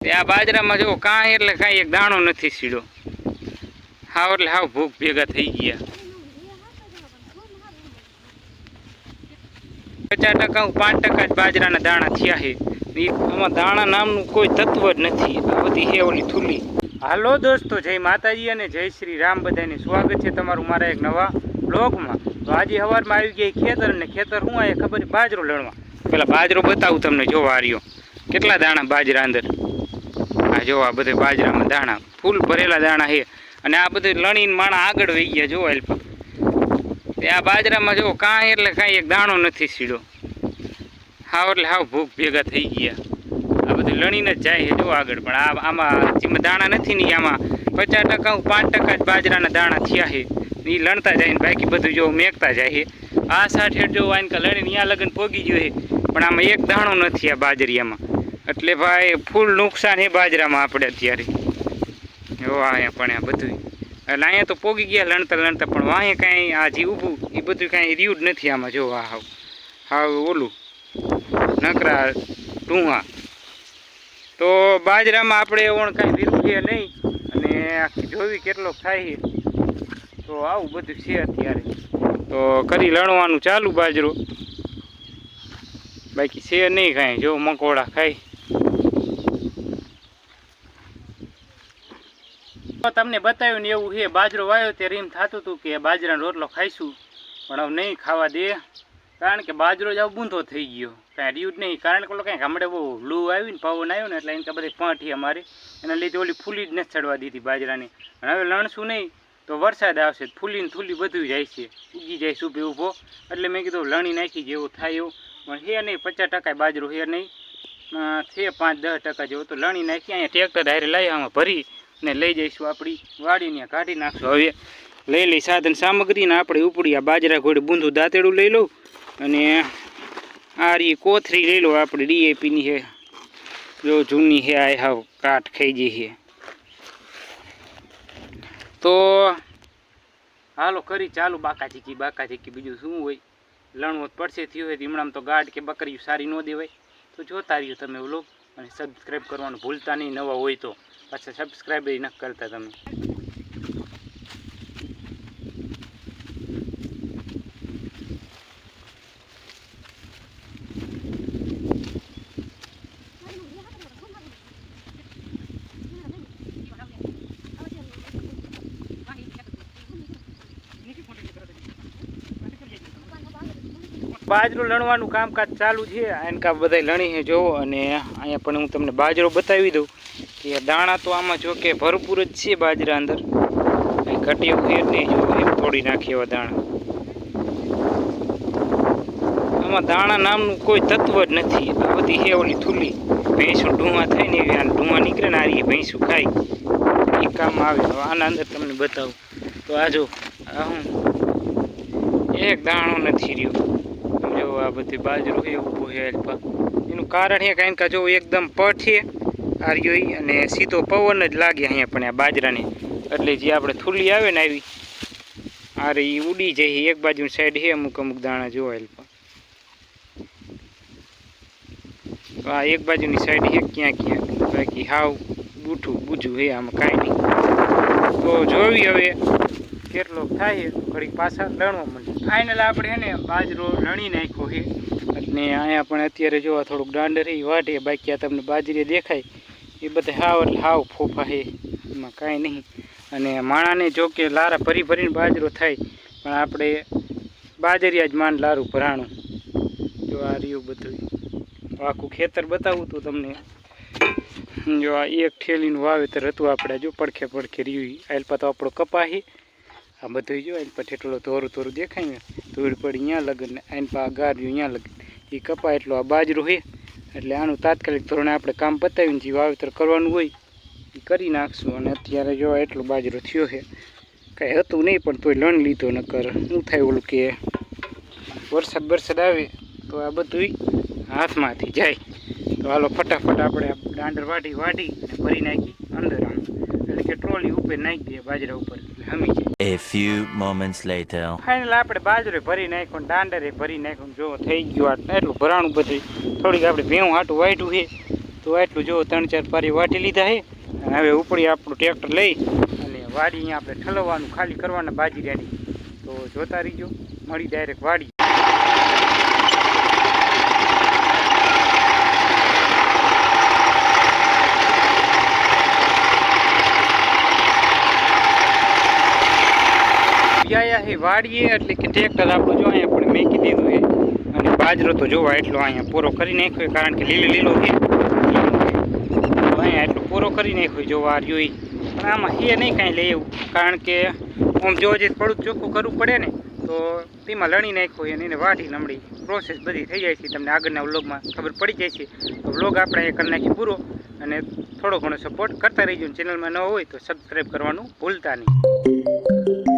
આ બાજરામાં જો કાંઈ એટલે કાંઈ એક દાણો નથી સીડો હાવ એટલે હાવ ભૂખ ભેગા થઈ ગયા. પચાસ ટકા પાંચ ટકા જ બાજરાના દાણા થયા છે. આમાં દાણા નામનું કોઈ તત્વ જ નથી. આ બધી હે ઓલી થૂલી. હાલો દોસ્તો, જય માતાજી અને જય શ્રી રામ. બધાને સ્વાગત છે તમારું મારા એક નવા બ્લોગમાં. તો આજે સવારમાં આવી ગયા ખેતર ને ખેતર હું આ ખબર બાજરો લણવા. પેલા બાજરો બતાવું તમને, જો વાર્યો. કેટલા દાણા બાજરા અંદર? આ જો આ બધે બાજરામાં દાણા, ફૂલ ભરેલા દાણા છે. અને આ બધું લણીને માણા આગળ વહી ગયા, જો અલ્પા તે આ બાજરામાં જો કાંઈ એટલે કાંઈ એક દાણો નથી સીડો. હાવ એટલે હાવ ભૂખ ભેગા થઈ ગયા. આ બધું લણીને જ જાય છે, જો આગળ. પણ આ આમાં જેમાં દાણા નથી ને આમાં. પચાસ ટકા પાંચ ટકા જ બાજરાના દાણા થયા છે. એ લણતા જાય ને બાકી બધું જો મેકતા જાય છે. આ સાઠ હેઠ જો કા લણીને ત્યાં લગન પોગી ગયો છે. પણ આમાં એક દાણો નથી આ બાજરિયામાં. એટલે ભાઈ, ફૂલ નુકસાન હે બાજરામાં આપણે અત્યારે. અહીંયા પણ આ બધું એટલે અહીંયા તો પોગી ગયા લણતા લણતા, પણ વાંહે કાંઈ આ જે ઊભું, એ બધું કાંઈ રહ્યું જ નથી આમાં. જો આ હાવ હાવ ઓલું, નકરા ટૂંહા તો બાજરામાં આપણે ઓણ કાંઈ વીરું છે નહીં, અને આખી જોવી કેટલો થાય તો આવું બધું છે અત્યારે. તો કરી લણવાનું ચાલુ બાજરો. બાકી છે નહીં કાંઈ, જો મકોડા ખાય તમને બતાવ્યું ને એવું છે, બાજરો વાયો ત્યારે એમ થતું હતું કે બાજરાનો રોટલો ખાઈશું, પણ હવે નહીં ખાવા દે. કારણ કે બાજરો જ આવું બૂંધો થઈ ગયો. કાંઈ રહ્યું જ નહીં. કારણ કે કાંઈક હમણાં બહુ લૂ આવી ને પવન આવ્યો ને એટલે એને બધી પાંઠી અમારી, એના લીધે ઓલી ફૂલી જ નથી ચડવા દીધી બાજરાની. અને હવે લણશું નહીં, તો વરસાદ આવશે ફૂલી ને થૂલી બધું જાય છે ઉગી જાય સુભે ઊભો. એટલે મેં કીધું લણી નાખી જેવું થાય એવું. પણ હે નહીં, પચાસ ટકા બાજરો હે નહીં. છે પાંચ દસ ટકા જેવું. તો લણી નાખી, અહીંયા ટ્રેક્ટર ડાયરે લઈ, આમાં ભરી ને લઈ જઈશું આપણી વાડીને કાઢી નાખશું. હવે લઈ લઈ સાધન સામગ્રીને આપણે ઉપડી આ બાજરા ઘોડે બૂંદું દાંતેડું લઈ લઉં અને આ રી કોથરી લઈ લો આપણે ડીએપીની છે જો જૂની છે આ હાવ કાઠ ખાઈ ગઈ છે તો હાલો કરી ચાલુ બાકા ચીકી બાકા ચીકી બીજું શું હોય? લણવો પડશે, થયું હોય હમણાં તો ગાઢ કે બકરી સારી ન દેવાય. તો જોતા રહ્યો તમે વ્લોગ અને સબસ્ક્રાઈબ કરવાનું ભૂલતા નહીં, નવા હોય તો પાછા સબસ્ક્રાઈબ ન કરતા તમે. બાજરો લણવાનું કામકાજ ચાલુ છે. એનકા બધા લણી છે, જોવો. અને અહીંયા પણ હું તમને બાજરો બતાવી દઉં કે દાણા તો આમાં જો કે ભરપૂર જ છે બાજરા અંદર. ઘટી એવું નહીં જો, એમ તોડી નાખી એવા દાણા. આમાં દાણા નામનું કોઈ તત્વ જ નથી. આ બધી છે ઓલી થૂલી. ભેંસું ઢૂંવા થાય ને એવી, આને ઢૂંવા નીકળે ને આ રીતે ભેંસું ખાય. એ કામ આવે. હવે આના અંદર તમને બતાવું. તો આ જો હું, એક દાણો નથી રહ્યો. જો આ બધી બાજરો એ ઊભું છે એનું કારણ એ કારણ કે જો એકદમ પટ છે આ રહ્યો ઈ અને સીધો પવન જ લાગે અહીંયા પણ આ બાજરાને. એટલે જે આપણે થૂલી આવે ને આવી આ ઈ ઉડી જાય એક બાજુ સાઈડ છે અમુક અમુક દાણા જોવા હેલ્પા આ એક બાજુની સાઈડ છે ક્યાં ક્યાં, બાકી હાવ બૂઠું બૂજું હે આમાં કાંઈ નહીં. તો જોવી હવે કેટલો થાય ઘડીક પાછા લણવા માંડે. ફાઇનલ આપણે એને બાજરો લણી નાખ્યો છે. અને અહીંયા પણ અત્યારે જોવા થોડુંક દાંડર એ વાટે બાકી આ તમને બાજરી દેખાય. એ બધા હાવ એટલે હાવ ફોફા છે. એમાં કાંઈ નહીં. અને માણાને જો કે લારા ભરી ભરીને બાજરો થાય, પણ આપણે બાજરિયા જ માન લારું ભરાણું. જો આ રહ્યું બધું. આખું ખેતર બતાવું તો તમને. જો આ એક ઠેલીનું વાવેતર હતું આપણે જો પડખે પડખે રહ્યું. આલપા તો આપણો કપા છે. આ બધું જો અહીં પછી એટલું ધોરું થોડું દેખાય ને, ધૂળ પડી અહીંયા લગન ને આલપા પા ગાર્યું અહીંયા લગન. એ કપા એટલો આ બાજરો હોય એટલે આનું તાત્કાલિક ધોરણે આપણે કામ પતાવીને જે વાવેતર કરવાનું હોય એ કરી નાખશું. અને અત્યારે જો એટલો બાજરો થયો છે કાંઈ હતું નહીં, પણ તોય લણ લીધો, નકર શું થાય ઓલું કે, વરસાદ વરસાદ આવે, તો આ બધું હાથમાંથી જાય. તો હાલો ફટાફટ આપણે દાંડર વાટી વાટી ભરી નાખી અંદર આમ એટલે કે ટ્રોલી ઉપર નાખી દઈએ બાજરા ઉપર હમી જાય. A few moments later. Final આપણે બાજરે ભરી નાખ્યું દાંડરે ભરી નાખ્યું જો થઈ ગયું આ એટલું ભરાણું બધું. થોડીક આપણે ભેવું હાટું વાટ્યું છે. તો એટલું જો ત્રણ ચાર પારી વાટી લીધા છે. અને હવે ઉપડી આપણું ટ્રેક્ટર લઈ અને વાડી આપણે ઠલવવાનું ખાલી કરવાના બાજીરાની તો જોતા રહીજો. મળી ડાયરેક્ટ વાડી. વ્યાયા છે વાડીએ એટલે કે ટ્રેક્ટર આપણું જો અહીંયા પણ મેકી દીધું છે. અને બાજરો તો જોવા એટલો અહીંયા પૂરો કરી નાખ્યો કારણ કે લીલો લીલો છે. અહીંયા એટલો પૂરો કરી નાખ્યો જોવા વાર્યો એ પણ આમાં હે નહીં કાંઈ લે એવું, કારણ કે આમ જો જે થોડુંક ચોખ્ખું કરવું પડે ને, તો તેમાં લણી નાખ્યો અને એને વાઢી નમડી પ્રોસેસ બધી થઈ જાય છે તમને આગળના વ્લોગમાં ખબર પડી જાય છે. તો વ્લોગ આપણે એ કરી નાખીએ પૂરો, અને થોડો ઘણો સપોર્ટ કરતા રહીજો. ચેનલમાં ન હોય તો સબસ્ક્રાઈબ કરવાનું ભૂલતા નહીં.